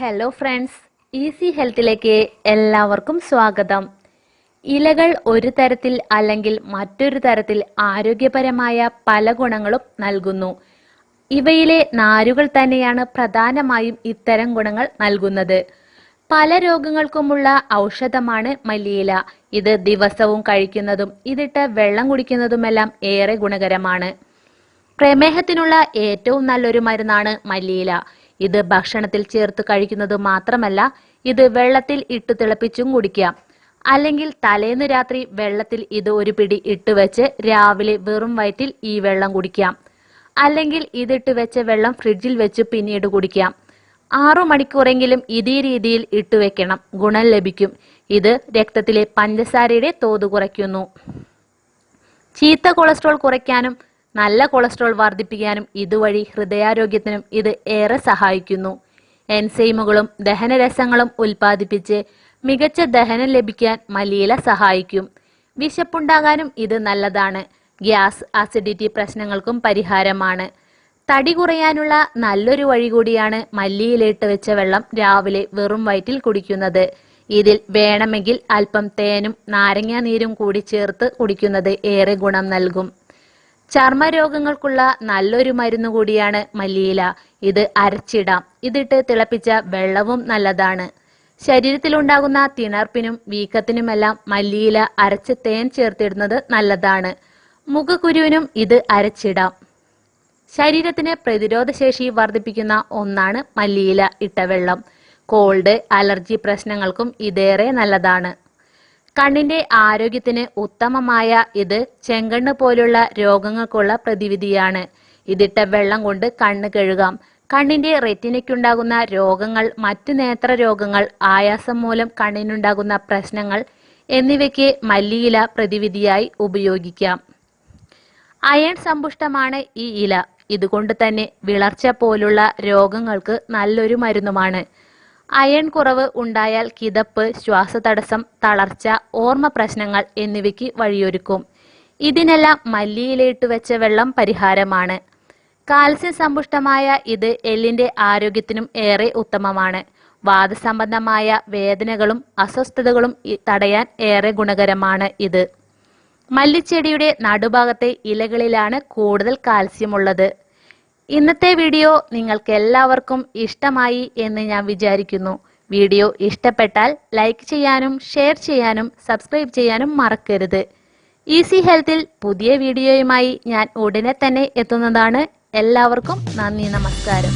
Hello friends easy ഹെൽത്തിലേക്ക് എല്ലാവർക്കും സ്വാഗതം. ഇലകൾ ഒരു തരത്തിൽ അല്ലെങ്കിൽ മറ്റൊരു തരത്തിൽ ആരോഗ്യപരമായ പല ഗുണങ്ങളും നൽകുന്നു. ഇവയിലെ നാരുകൾ തന്നെയാണ് പ്രധാനമായും ഇത്തരം ഗുണങ്ങൾ നൽകുന്നത്. പല രോഗങ്ങൾക്കുമുള്ള ഔഷധമാണ് മല്ലിയില. ഇത് ദിവസവും കഴിക്കുന്നതും ഇതിട്ട് വെള്ളം കുടിക്കുന്നതുമെല്ലാം ഏറെ ഗുണകരമാണ്. പ്രമേഹത്തിനുള്ള ഏറ്റവും നല്ലൊരു മരുന്നാണ് മല്ലിയില. ഇത് ഭക്ഷണത്തിൽ ചേർത്ത് കഴിക്കുന്നത് മാത്രമല്ല ഇത് വെള്ളത്തിൽ ഇട്ട് തിളപ്പിച്ചും കുടിക്കാം അല്ലെങ്കിൽ തലേന്ന് രാത്രി വെള്ളത്തിൽ ഇത് ഒരു പിടി ഇട്ട് വെച്ച് രാവിലെ വെറും വയറ്റിൽ ഈ വെള്ളം കുടിക്കാം അല്ലെങ്കിൽ ഇതിട്ട് വെച്ച വെള്ളം ഫ്രിഡ്ജിൽ വെച്ച് പിന്നീട് കുടിക്കാം ആറു മണിക്കൂറെങ്കിലും ഇതേ രീതിയിൽ ഇട്ട് വെക്കണം. ഗുണം ലഭിക്കും. ഇത് രക്തത്തിലെ പഞ്ചസാരയുടെ തോത് കുറയ്ക്കുന്നു. ചീത്ത കൊളസ്ട്രോൾ കുറയ്ക്കാനും നല്ല കൊളസ്ട്രോൾ വർദ്ധിപ്പിക്കാനും ഇതുവഴി ഹൃദയാരോഗ്യത്തിനും ഇത് ഏറെ സഹായിക്കുന്നു. എൻസൈമുകളും ദഹനരസങ്ങളും ഉൽപ്പാദിപ്പിച്ച് മികച്ച ദഹനം ലഭിക്കാൻ മല്ലിയില സഹായിക്കും. വിശപ്പുണ്ടാകാനും ഇത് നല്ലതാണ്. ഗ്യാസ് അസിഡിറ്റി പ്രശ്നങ്ങൾക്കും പരിഹാരമാണ്. തടി കുറയാനുള്ള നല്ലൊരു വഴി കൂടിയാണ് മല്ലിയിലിട്ട് വെച്ച വെള്ളം രാവിലെ വെറും വയറ്റിൽ കുടിക്കുന്നത്. ഇതിൽ വേണമെങ്കിൽ അല്പം തേനും നാരങ്ങാ നീരും കൂടി ചേർത്ത് കുടിക്കുന്നത് ഏറെ ഗുണം നൽകും. ചർമ്മരോഗങ്ങൾക്കുള്ള നല്ലൊരു മരുന്ന് കൂടിയാണ് മല്ലിയില. ഇത് അരച്ചിടാം. ഇതിട്ട് തിളപ്പിച്ച വെള്ളവും നല്ലതാണ്. ശരീരത്തിലുണ്ടാകുന്ന തിണർപ്പിനും വീക്കത്തിനുമെല്ലാം മല്ലിയില അരച്ച് തേൻ ചേർത്തിടുന്നത് നല്ലതാണ്. മുഖക്കുരുവിനും ഇത് അരച്ചിടാം. ശരീരത്തിന് പ്രതിരോധശേഷി വർദ്ധിപ്പിക്കുന്ന ഒന്നാണ് മല്ലിയില ഇട്ട വെള്ളം. കോൾഡ് അലർജി പ്രശ്നങ്ങൾക്കും ഇതേറെ നല്ലതാണ്. കണ്ണിന്റെ ആരോഗ്യത്തിന് ഉത്തമമായ ഇത് ചെങ്കണ്ണ് പോലുള്ള രോഗങ്ങൾക്കുള്ള പ്രതിവിധിയാണ്. ഇതിട്ട വെള്ളം കൊണ്ട് കണ്ണ് കഴുകാം. കണ്ണിന്റെ റെറ്റിനയ്ക്കുണ്ടാകുന്ന രോഗങ്ങൾ മറ്റു നേത്ര രോഗങ്ങൾ ആയാസം മൂലം കണ്ണിനുണ്ടാകുന്ന പ്രശ്നങ്ങൾ എന്നിവയ്ക്ക് മല്ലിയില പ്രതിവിധിയായി ഉപയോഗിക്കാം. അയൺ സമ്പുഷ്ടമാണ് ഈ ഇല. ഇതുകൊണ്ട് തന്നെ വിളർച്ച പോലുള്ള രോഗങ്ങൾക്ക് നല്ലൊരു മരുന്നുമാണ്. അയൺ കുറവ് ഉണ്ടായാൽ കിതപ്പ് ശ്വാസതടസ്സം തളർച്ച ഓർമ്മ പ്രശ്നങ്ങൾ എന്നിവയ്ക്ക് വഴിയൊരുക്കും. ഇതിനെല്ലാം മല്ലിയിലയിട്ട് വെച്ച വെള്ളം പരിഹാരമാണ്. കാൽസ്യം സമ്പുഷ്ടമായ ഇത് എല്ലിന്റെ ആരോഗ്യത്തിനും ഏറെ ഉത്തമമാണ്. വാദസംബന്ധമായ വേദനകളും അസ്വസ്ഥതകളും തടയാൻ ഏറെ ഗുണകരമാണ് ഇത്. മല്ലിച്ചെടിയുടെ നടുഭാഗത്തെ ഇലകളിലാണ് കൂടുതൽ കാൽസ്യം ഉള്ളത് ഇന്നത്തെ വീഡിയോ നിങ്ങൾക്ക് എല്ലാവർക്കും ഇഷ്ടമായി എന്ന് ഞാൻ വിചാരിക്കുന്നു. വീഡിയോ ഇഷ്ടപ്പെട്ടാൽ ലൈക്ക് ചെയ്യാനും ഷെയർ ചെയ്യാനും സബ്സ്ക്രൈബ് ചെയ്യാനും മറക്കരുത്. ഈസി ഹെൽത്തിൽ പുതിയ വീഡിയോയുമായി ഞാൻ ഉടനെ തന്നെ എത്തുന്നതാണ്. എല്ലാവർക്കും നന്ദി നമസ്കാരം.